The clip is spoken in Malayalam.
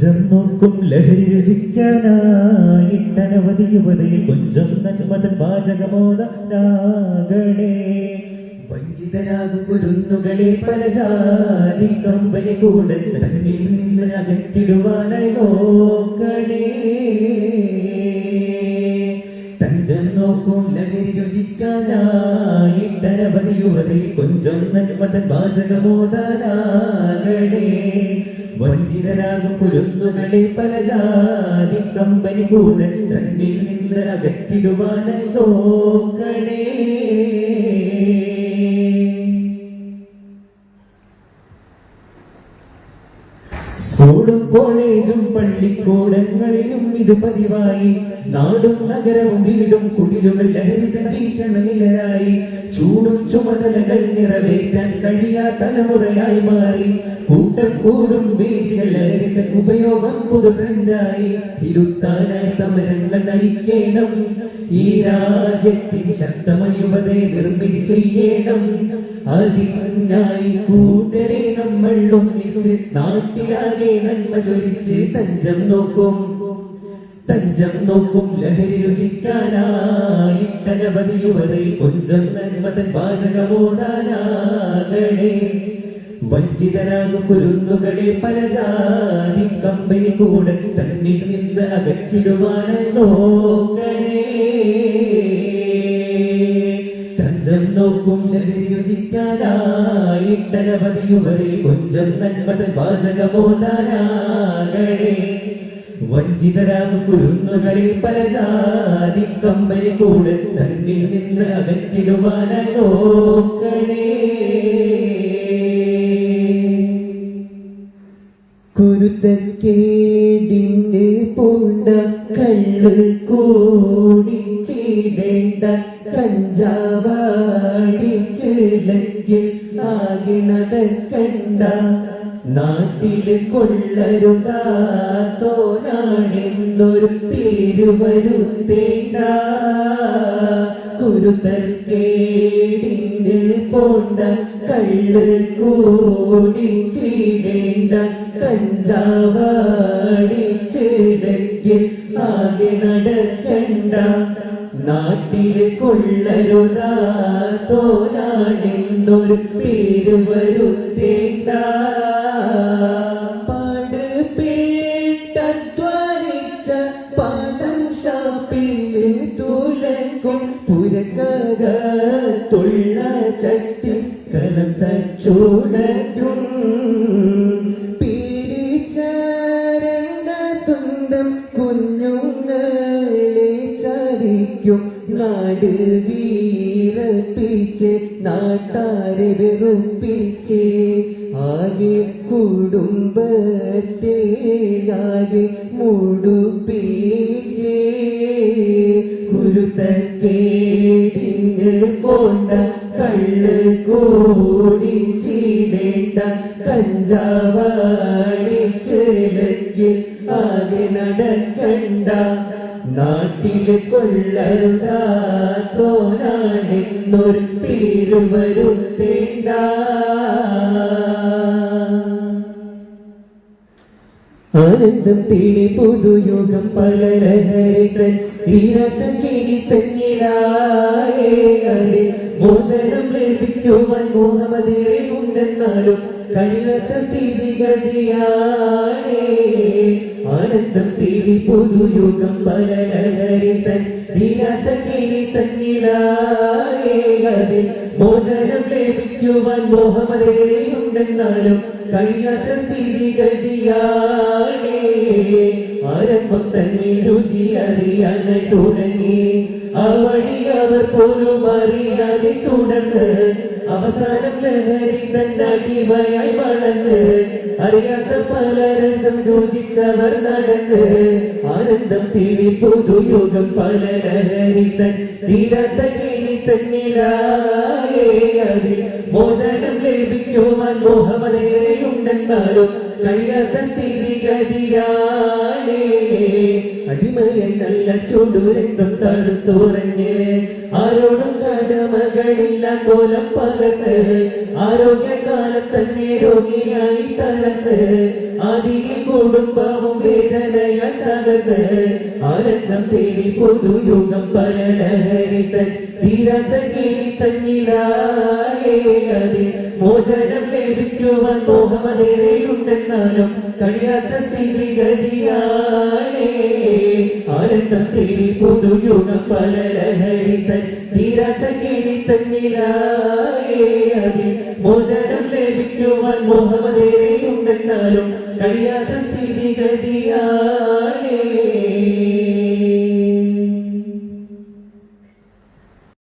കൊഞ്ചം നോക്കും ലഹരി രുചിക്കാനായിട്ടനവധി യുവതയിൽ കൊഞ്ചം നന്മതൻ പാചകമോദനാകണേ വഞ്ചിതരാകും കുരുന്നുകളെ പല ജാതി കമ്പനി കൂടെ തന്നിൽ നിന്ന് അകറ്റിടുവാനായി നോക്കണേ. നോക്കും ലഹരി രുചിക്കാനായിട്ടനവധി യുവതി കൊഞ്ചം നന്മതൻ വാചകമോദാകണേ വഞ്ചിതരാകും കുരുന്നുകളെ പല ജാതി കമ്പനി കൂടൻ തന്നിൽ നിന്ന് അകറ്റിടുവാനായി നോക്കണേ. സ്കൂളും കോളേജും പള്ളിക്കൂടങ്ങളിലും ഇത് പതിവായി. നാടും നഗരവും വീടും കുടിലുകൾ ലഹരിത ഭീഷണനിലരായി ചൂടും ചുമതലകൾ നിറവേറ്റാൻ കഴിയാ തലമുറയായി മാറി. കൂട്ടം കൂടും വേദികൾ ഉപയോഗം പുതുപ്രണ്ടായി തിരുത്താനായി സമരങ്ങൾ നയിക്കണം. ഈ രാജ്യത്തിൻ ശക്തമയുവതെ നിർമ്മിതി ചെയ്യണം. അതിനായി കൂട്ടരെ നമ്മൾ ഒന്നിച്ച് നാട്ടിലാകെ നന്മ ചൊരിച്ച് തഞ്ചം നോക്കും. തഞ്ചം നോക്കും ലഹരി രുചിക്കാനായി. അനവധി യുവതയിൽ കൊഞ്ചം നന്മതൻ വാചകമോടാനാകണേ വഞ്ചിതരാകും കുരുന്നുകളെ പരജാതി കമ്പനി കൂടെ തന്നിൽ നിന്ന് അകറ്റിടുവാനായി നോക്കണേ. തഞ്ചം നോക്കും ലഹരിയുദിക്കാനായിട്ടനവധി നന്മതൻ വാചകമോദാനാകണേ വഞ്ചിതരാകും കുരുന്നുകളിൽ പല ജാതി കമ്പനി കൂടെ തന്നിൽ നിന്ന് അകറ്റിടുവാനായി നോക്കണേ. കുരുത്തക്കേടിന്റെ പൂണ്ട കള്ള് കഞ്ചാവാടി കഞ്ചാവാടിച്ചില്ലെങ്കിൽ ആകെ നടക്കണ്ട. നാട്ടിൽ കൊള്ളരുതാത്തോനാണെന്നൊരു പേര് വരുത്തേണ്ട കുരുത്തക്കേടിന്റെ പോണ്ട കള്ള് കൂടിച്ചിടേണ്ട കഞ്ചാവാടിച്ചിടങ്കിൽ ആകെ നടക്കണ്ട. നാട്ടിൽ കൊള്ളരുതാ തോരാണെന്നൊരു പേര് വരുത്തേണ്ട. പാട് പേട്ടധ്വാനിച്ച പാടം ഷാപ്പിൽ തുലക്കും നാട് വീറപ്പിച്ച് നാട്ടാരെ വെറുപ്പിച്ച് ആകെ കുടുംബത്തെ ആകെ മുടുപ്പിച്ച് കുരുത്തക്കേടിന് കൊണ്ട കള്ള് കൂടിച്ചിടേണ്ട കഞ്ചാവാടിച്ചിലയ്ക്ക് ആകെ നടക്കണ്ട നാട്ടിൽ കൊള്ളരുതാത്തോനാണെന്നൊരു പേര് വരുത്തേണ്ട ആനന്ദം പുതുയുഗം പലരഹരിതൻ തീരത്ത കിടി തന്നിലായേ മോചനം ലഭിക്കുവാൻ മോഹമതേറെ ഉണ്ടെന്നാലും കഴിയാത്ത സ്ഥിതിഗതിയാണേ. ആനന്ദം തേടി പുതുയുഗം പല ലഹരികൾ തീരാത്ത കിളി തന്നിലായേ. മോചനം ലഭിക്കുവാൻ മോഹമതേറെ ഉണ്ടെന്നാലും കഴിയാത്ത സ്ഥിതിഗതിയാണേ. ആരംഭം തന്നെ രുചി അറിയാനായി തുടങ്ങി. ആ വഴി അവർ പോലും അറിയാതെ തുടർന്ന് അവസാനം ലഹരി തന്നടിമയായി വളർന്ന് അറിയാത്ത പലരസം രുചിച്ചവർ നടന്ന് ആനന്ദം തിരി പുതുയുഗം പല ലഹരി തൻ തീരാത്ത കിണി തന്നിലായേ മോചനം ലഭിക്കുവാൻ മോഹമതേറെ ഉണ്ടെന്നാലും കഴിയാത്ത സ്ഥിതിഗതിയാണേ. അടിമയെ നല്ല ചൂടുരണ്ടും തടുത്തുറഞ്ഞ് ആരോടും കടമകളില്ല കോലം പകർത്ത്. ആരോഗ്യകാലത്തന്നെ രോഗിയായി തളർത്ത് ആദിയിൽ കുടുംബവും വേദനയാൽ തകർത്ത്. ആനന്ദം തേടി പൊതുയുഗം പരണഹരിത തീരാത്ത കിളി തന്നിലായേ മോചനം ലഭിക്കുവാൻ മോഹമതേറെയുണ്ടെന്നാലും കഴിയാത്ത സ്ഥിതിഗതിയാണേ തേടി പുതുയുഗം പലരഹരിതൻ തീരാത്ത കിളി തന്നിലായേ അതിൽ മോചനം ലഭിക്കുവാൻ മോഹമതേറെയുണ്ടെന്നാലും കഴിയാത്ത സ്ഥിതിഗതിയാണേ